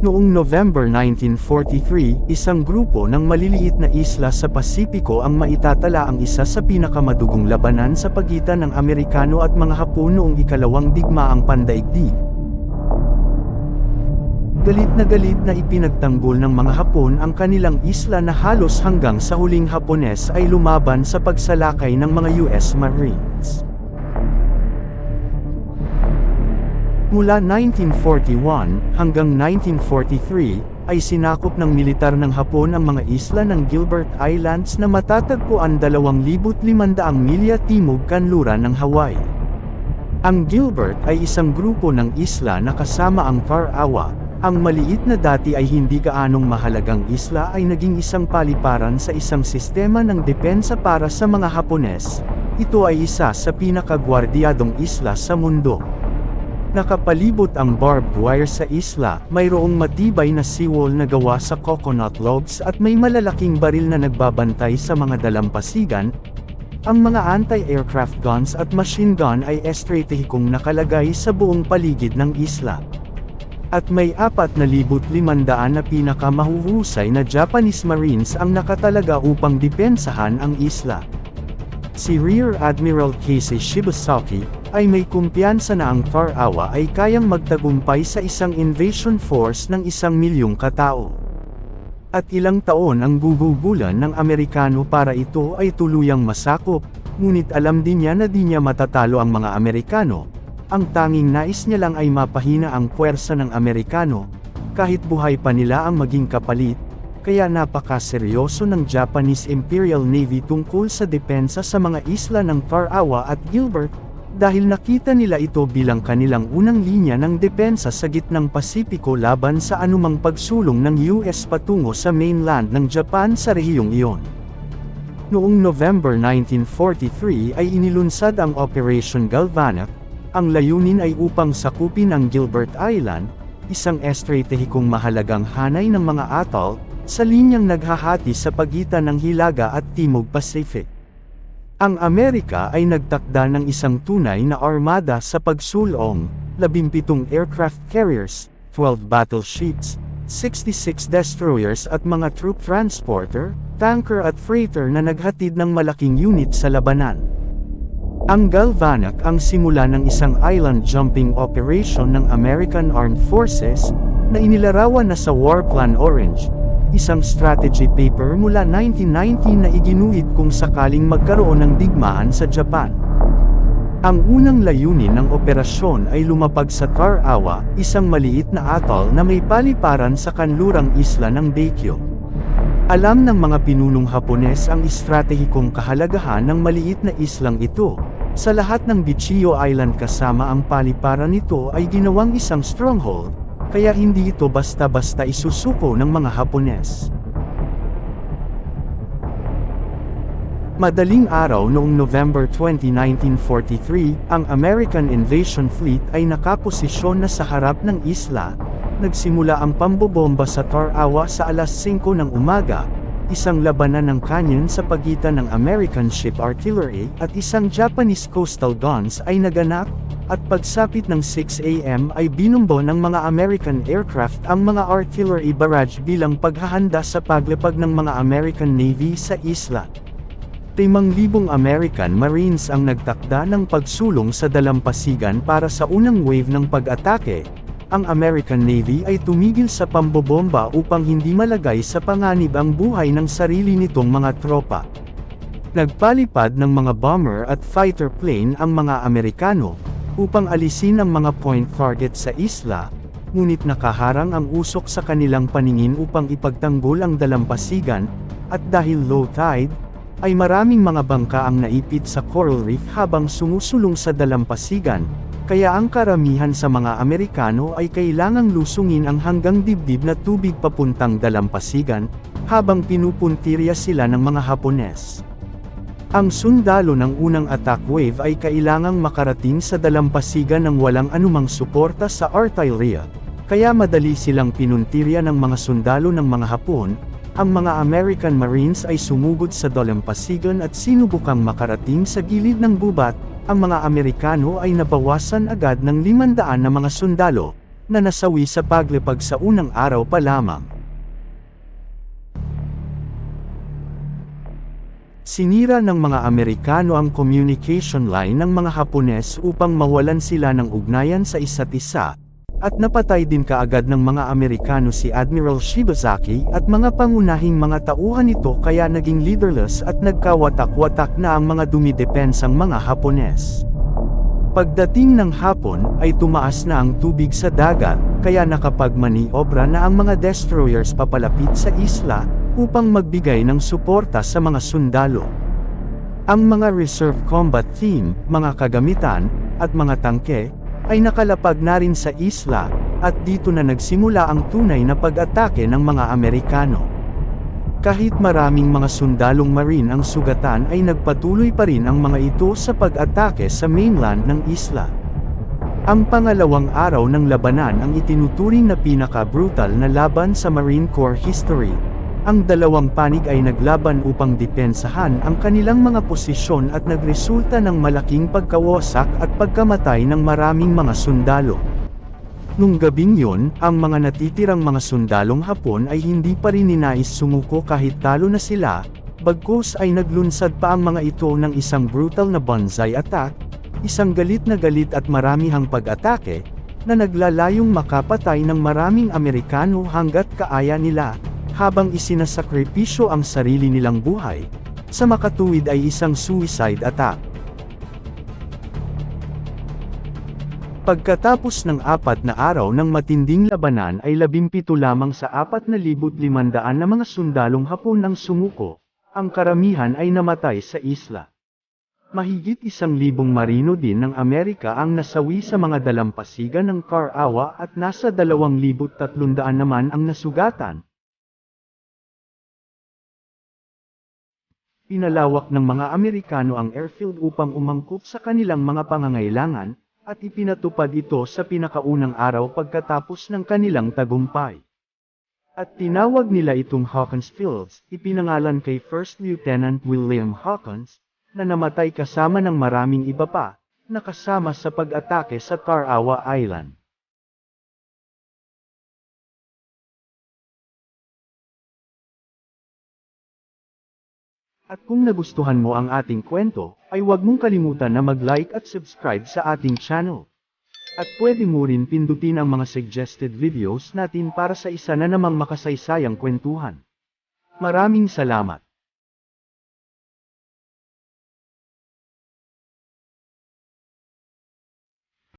Noong November 1943, isang grupo ng maliliit na isla sa Pasipiko ang maitatala ang isa sa pinakamadugong labanan sa pagitan ng Amerikano at mga Hapon noong ikalawang digmaang pandaigdig. Galit na galit na ipinagtanggol ng mga Hapon ang kanilang isla na halos hanggang sa huling Hapones ay lumaban sa pagsalakay ng mga US Marines. Mula 1941 hanggang 1943, ay sinakop ng militar ng Hapon ang mga isla ng Gilbert Islands na matatagpuan 2,500 milya timog kanluran ng Hawaii. Ang Gilbert ay isang grupo ng isla na kasama ang Tarawa, ang maliit na dati ay hindi gaanong mahalagang isla ay naging isang paliparan sa isang sistema ng depensa para sa mga Hapones. Ito ay isa sa pinakagwardiyadong isla sa mundo. Nakapalibot ang barbed wire sa isla, mayroong matibay na seawall na gawa sa coconut logs at may malalaking baril na nagbabantay sa mga dalampasigan. Ang mga anti-aircraft guns at machine gun ay estratehikong nakalagay sa buong paligid ng isla. At may 4,500 na pinakamahuhusay na Japanese Marines ang nakatalaga upang depensahan ang isla. Si Rear Admiral Casey Shibasaki, ay may kumpiyansa na ang Tarawa ay kayang magtagumpay sa isang invasion force ng isang milyong katao. At ilang taon ang gugugulan ng Amerikano para ito ay tuluyang masakop, ngunit alam din niya na di niya matatalo ang mga Amerikano. Ang tanging nais niya lang ay mapahina ang puwersa ng Amerikano, kahit buhay pa nila ang maging kapalit, kaya napakaseryoso ng Japanese Imperial Navy tungkol sa depensa sa mga isla ng Tarawa at Gilbert, dahil nakita nila ito bilang kanilang unang linya ng depensa sa gitnang Pasipiko laban sa anumang pagsulong ng US patungo sa mainland ng Japan sa rehiyong iyon. Noong November 1943 ay inilunsad ang Operation Galvanic, ang layunin ay upang sakupin ang Gilbert Island, isang estratehikong mahalagang hanay ng mga atoll, sa linyang naghahati sa pagitan ng Hilaga at Timog Pacific. Ang Amerika ay nagtakda ng isang tunay na armada sa pagsulong, 17 aircraft carriers, 12 battleships, 66 destroyers at mga troop transporter, tanker at freighter na naghatid ng malaking unit sa labanan. Ang Galvanic ang simula ng isang island jumping operation ng American Armed Forces, na inilarawan na sa War Plan Orange, isang strategy paper mula 1919 na iginuhit kung sakaling magkaroon ng digmaan sa Japan. Ang unang layunin ng operasyon ay lumapag sa Tarawa, isang maliit na atoll na may paliparan sa kanlurang isla ng Baekyo. Alam ng mga pinunong Hapones ang estratehikong kahalagahan ng maliit na islang ito. Sa lahat ng Bichio Island kasama ang paliparan nito ay ginawang isang stronghold, kaya hindi ito basta-basta isusuko ng mga Hapones. Madaling araw noong November 20, 1943, ang American Invasion Fleet ay nakaposisyon na sa harap ng isla. Nagsimula ang pambobomba sa Tarawa sa alas 5 ng umaga, isang labanan ng canyon sa pagitan ng American Ship Artillery at isang Japanese Coastal Guns ay naganap, at pagsapit ng 6 a.m. ay binombo ng mga American aircraft ang mga artillery barrage bilang paghahanda sa paglapag ng mga American Navy sa isla. Timang libong American Marines ang nagtakda ng pagsulong sa dalampasigan para sa unang wave ng pag-atake, ang American Navy ay tumigil sa pambobomba upang hindi malagay sa panganib ang buhay ng sarili nitong mga tropa. Nagpalipad ng mga bomber at fighter plane ang mga Amerikano, upang alisin ang mga point target sa isla, ngunit nakaharang ang usok sa kanilang paningin upang ipagtanggol ang dalampasigan, at dahil low tide, ay maraming mga bangka ang naipit sa coral reef habang sumusulong sa dalampasigan, kaya ang karamihan sa mga Amerikano ay kailangang lusungin ang hanggang dibdib na tubig papuntang dalampasigan, habang pinupuntirya sila ng mga Hapones. Ang sundalo ng unang attack wave ay kailangang makarating sa dalampasigan ng walang anumang suporta sa artillery, kaya madali silang pinuntirya ng mga sundalo ng mga Hapon, ang mga American Marines ay sumugod sa dalampasigan at sinubukang makarating sa gilid ng gubat, ang mga Amerikano ay nabawasan agad ng 500 na mga sundalo, na nasawi sa paglipag sa unang araw pa lamang. Sinira ng mga Amerikano ang communication line ng mga Hapones upang mawalan sila ng ugnayan sa isa't isa, at napatay din kaagad ng mga Amerikano si Admiral Shibazaki at mga pangunahing mga tauhan nito kaya naging leaderless at nagkawatak-watak na ang mga dumidepensang mga Hapones. Pagdating ng hapon ay tumaas na ang tubig sa dagat, kaya nakapagmaniobra na ang mga destroyers papalapit sa isla, upang magbigay ng suporta sa mga sundalo. Ang mga reserve combat team, mga kagamitan, at mga tangke, ay nakalapag na rin sa isla, at dito na nagsimula ang tunay na pag-atake ng mga Amerikano. Kahit maraming mga sundalong marine ang sugatan ay nagpatuloy pa rin ang mga ito sa pag-atake sa mainland ng isla. Ang pangalawang araw ng labanan ang itinuturing na pinaka-brutal na laban sa Marine Corps history. Ang dalawang panig ay naglaban upang depensahan ang kanilang mga posisyon at nagresulta ng malaking pagkawasak at pagkamatay ng maraming mga sundalo. Nung gabing yon, ang mga natitirang mga sundalong Hapon ay hindi pa rin ninais sumuko kahit talo na sila, bagkus ay naglunsad pa ang mga ito ng isang brutal na bonsai attack, isang galit na galit at maramihang pag-atake, na naglalayong makapatay ng maraming Amerikano hanggat kaaya nila, habang isinasakripisyo ang sarili nilang buhay, sa makatuwid ay isang suicide attack. Pagkatapos ng apat na araw ng matinding labanan ay labimpito lamang sa 4,500 na mga sundalong Hapon ang sumuko, ang karamihan ay namatay sa isla. Mahigit isang libong marino din ng Amerika ang nasawi sa mga dalampasigan ng Carawa at nasa 2,300 naman ang nasugatan. Pinalawak ng mga Amerikano ang airfield upang umangkop sa kanilang mga pangangailangan, at ipinatupad ito sa pinakaunang araw pagkatapos ng kanilang tagumpay. At tinawag nila itong Hawkins Fields, ipinangalan kay First Lieutenant William Hawkins, na namatay kasama ng maraming iba pa, nakasama sa pag-atake sa Tarawa Island. At kung nagustuhan mo ang ating kwento, ay huwag mong kalimutan na mag-like at subscribe sa ating channel. At pwede mo rin pindutin ang mga suggested videos natin para sa isa na namang makasaysayang kwentuhan. Maraming salamat!